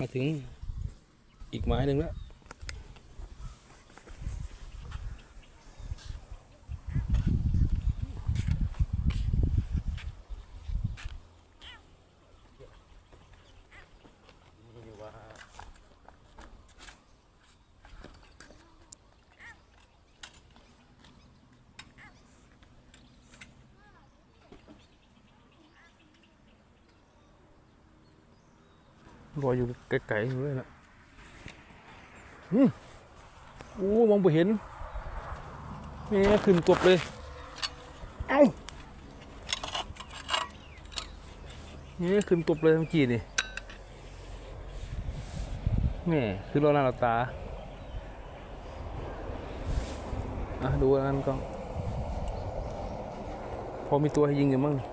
มาถึงอีกไม้หนึ่งแล้ว รอยอยู่ไกลๆอยู่เลยนะอืมโอ้มองไปเห็นแม่ขึ้นกบเลย เอ้านี่ขึ้นกบเลยเมื่อกี้นี่แม่คือรอหน้าเราตาอะดูอันนั้นก็พอมีตัวให้ยิงอยู่มั้งนี่